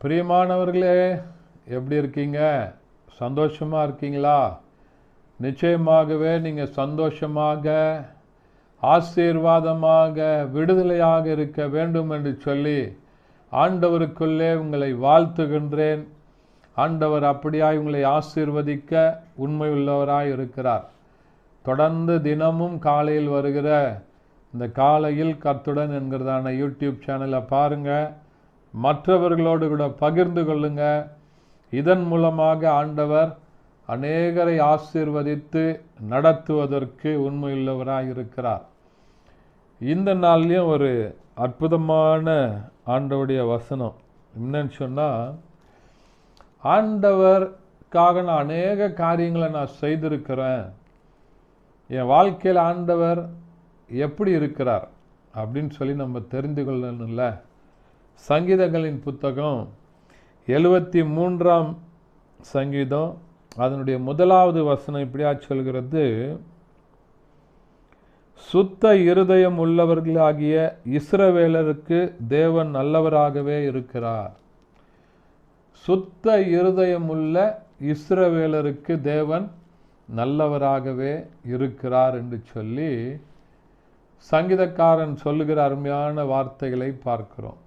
பிரியமானவர்களே எப்படி இருக்கீங்க? சந்தோஷமாக இருக்கீங்களா? நிச்சயமாகவே நீங்கள் சந்தோஷமாக ஆசீர்வாதமாக விடுதலையாக இருக்க வேண்டும் என்று சொல்லி ஆண்டவருக்குள்ளே உங்களை வாழ்த்துகின்றேன். ஆண்டவர் அப்படியாய் உங்களை ஆசீர்வதிக்க உண்மையுள்ளவராய் இருக்கிறார். தொடர்ந்து தினமும் காலையில் வருகிற இந்த காலையில் கர்த்துடன் என்கிறதான யூடியூப் சேனலை பாருங்கள் மற்றவர்களோடு கூட பகிர்ந்து கொள்ளுங்க. இதன் மூலமாக ஆண்டவர் அநேகரை ஆசீர்வதித்து நடத்துவதற்கு உண்மையுள்ளவராக இருக்கிறார். இந்த நாள்லேயும் ஒரு அற்புதமான ஆண்டவுடைய வசனம். என்னன்னு சொன்னால் ஆண்டவருக்காக நான் அநேக காரியங்களை நான் செய்திருக்கிறேன். என் வாழ்க்கையில் ஆண்டவர் எப்படி இருக்கிறார்? அப்படின்னு சொல்லி நம்ம தெரிந்து கொள்ளணும்ல. சங்கீதங்களின் புத்தகம் எழுபத்தி மூன்றாம் சங்கீதம். அதனுடைய முதலாவது வசனம் இப்படியா சொல்கிறது? சுத்த இருதயம் உள்ளவர்களாகிய இஸ்ரவேலருக்கு தேவன் நல்லவராகவே இருக்கிறார். சுத்த இருதயமுள்ள இஸ்ரவேலருக்கு தேவன் நல்லவராகவே இருக்கிறார் என்று சொல்லி சங்கீதக்காரன் சொல்லுகிற அருமையான வார்த்தைகளை பார்க்கிறோம்.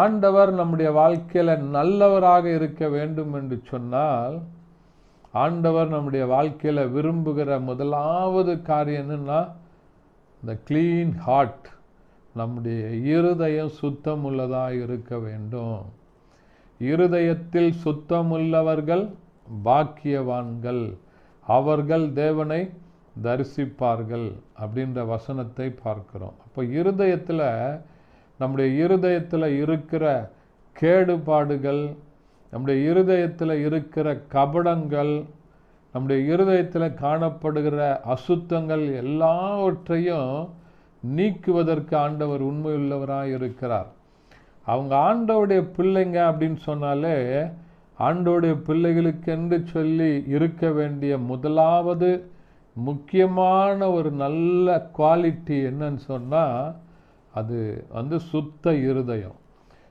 ஆண்டவர் நம்முடைய வாழ்க்கையில் நல்லவராக இருக்க வேண்டும் என்று சொன்னால் ஆண்டவர் நம்முடைய வாழ்க்கையில் விரும்புகிற முதலாவது காரியம் என்னென்னா இந்த க்ளீன் ஹார்ட் நம்முடைய இருதயம் சுத்தம் உள்ளதாக இருக்க வேண்டும். இருதயத்தில் சுத்தமுள்ளவர்கள் பாக்கியவான்கள். அவர்கள் தேவனை தரிசிப்பார்கள் அப்படின்ற வசனத்தை பார்க்கிறோம். அப்போ இருதயத்தில் நம்முடைய இருதயத்தில் இருக்கிற கேடுபாடுகள் நம்முடைய இருதயத்தில் இருக்கிற கபடங்கள் நம்முடைய இருதயத்தில் காணப்படுகிற அசுத்தங்கள் எல்லாவற்றையும் நீக்குவதற்கு ஆண்டவர் உண்மையுள்ளவராக இருக்கிறார். அவங்க ஆண்டவுடைய பிள்ளைங்க அப்படின்னு சொன்னாலே ஆண்டோடைய பிள்ளைகளுக்கென்று சொல்லி இருக்க வேண்டிய முதலாவது முக்கியமான ஒரு நல்ல குவாலிட்டி என்னன்னு சொன்னால் அது வந்து சுத்த இருதயம்.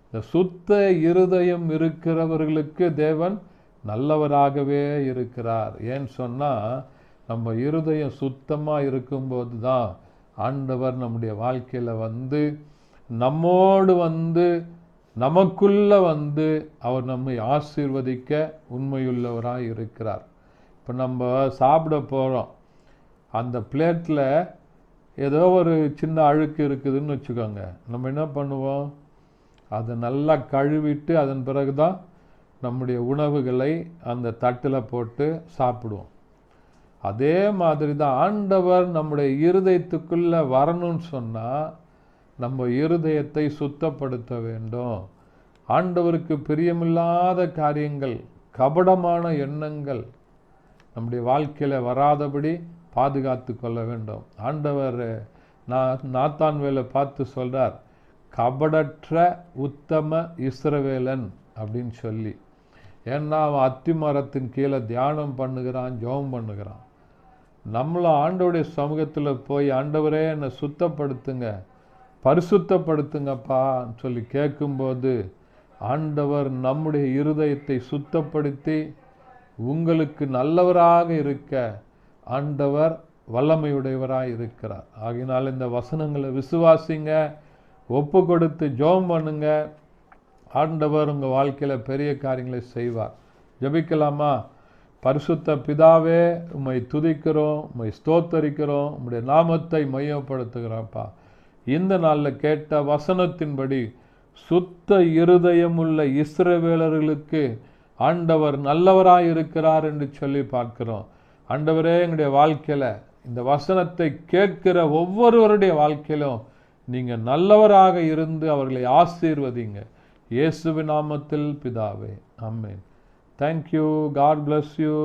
இந்த சுத்த இருதயம் இருக்கிறவர்களுக்கு தேவன் நல்லவராகவே இருக்கிறார். ஏன்னு சொன்னால் நம்ம இருதயம் சுத்தமாக இருக்கும்போது தான் ஆண்டவர் நம்முடைய வாழ்க்கையில் வந்து நம்மோடு வந்து நமக்குள்ளே வந்து அவர் நம்மை ஆசீர்வதிக்க உண்மையுள்ளவராக இருக்கிறார். இப்போ நம்ம சாப்பிட போகிறோம் அந்த பிளேட்டில் ஏதோ ஒரு சின்ன அழுக்கு இருக்குதுன்னு வச்சுக்கோங்க. நம்ம என்ன பண்ணுவோம்? அதை நல்லா கழுவிட்டு அதன் பிறகு தான் நம்முடைய உணவுகளை அந்த தட்டில் போட்டு சாப்பிடுவோம். அதே மாதிரி தான் ஆண்டவர் நம்முடைய இருதயத்துக்குள்ளே வரணும்னு சொன்னால் நம்ம இருதயத்தை சுத்தப்படுத்த வேண்டும். ஆண்டவருக்கு பிரியமில்லாத காரியங்கள் கபடமான எண்ணங்கள் நம்முடைய வாழ்க்கையில் வராதபடி பாதுகாத்து கொள்ள வேண்டும். ஆண்டவர் நான் நாத்தான் வேலை பார்த்து சொல்கிறார் கபடற்ற உத்தம இஸ்ரவேலன் அப்படின்னு சொல்லி. ஏன்னா அவன் அத்தி மரத்தின் கீழே தியானம் பண்ணுகிறான் ஜோம் பண்ணுகிறான். நம்மளும் ஆண்டோடைய சமூகத்தில் போய் ஆண்டவரே என்னை சுத்தப்படுத்துங்க பரிசுத்தப்படுத்துங்கப்பான்னு சொல்லி கேட்கும்போது ஆண்டவர் நம்முடைய இருதயத்தை சுத்தப்படுத்தி உங்களுக்கு நல்லவராக இருக்க ஆண்டவர் வல்லமையுடையவராக இருக்கிறார் ஆகினால் இந்த வசனங்களை விசுவாசிங்க ஒப்பு கொடுத்து ஜோம் பண்ணுங்க. ஆண்டவர் உங்கள் வாழ்க்கையில் பெரிய காரியங்களை செய்வார். ஜபிக்கலாமா? பரிசுத்த பிதாவே உம்மை துதிக்கிறோம் உம்மை ஸ்தோத்தரிக்கிறோம் உம்முடைய நாமத்தை மையப்படுத்துகிறோம்ப்பா. இந்த நாளில் கேட்ட வசனத்தின்படி சுத்த இருதயமுள்ள இஸ்ரவேலர்களுக்கு ஆண்டவர் நல்லவராக இருக்கிறார் என்று சொல்லி பார்க்கிறோம். ஆண்டவரே எங்களுடைய வாழ்க்கையில் இந்த வசனத்தை கேட்கிற ஒவ்வொருவருடைய வாழ்க்கையிலும் நீங்கள் நல்லவராக இருந்து அவர்களை ஆசீர்வதிங்க. இயேசுவி நாமத்தில் பிதாவே amen thank you God bless you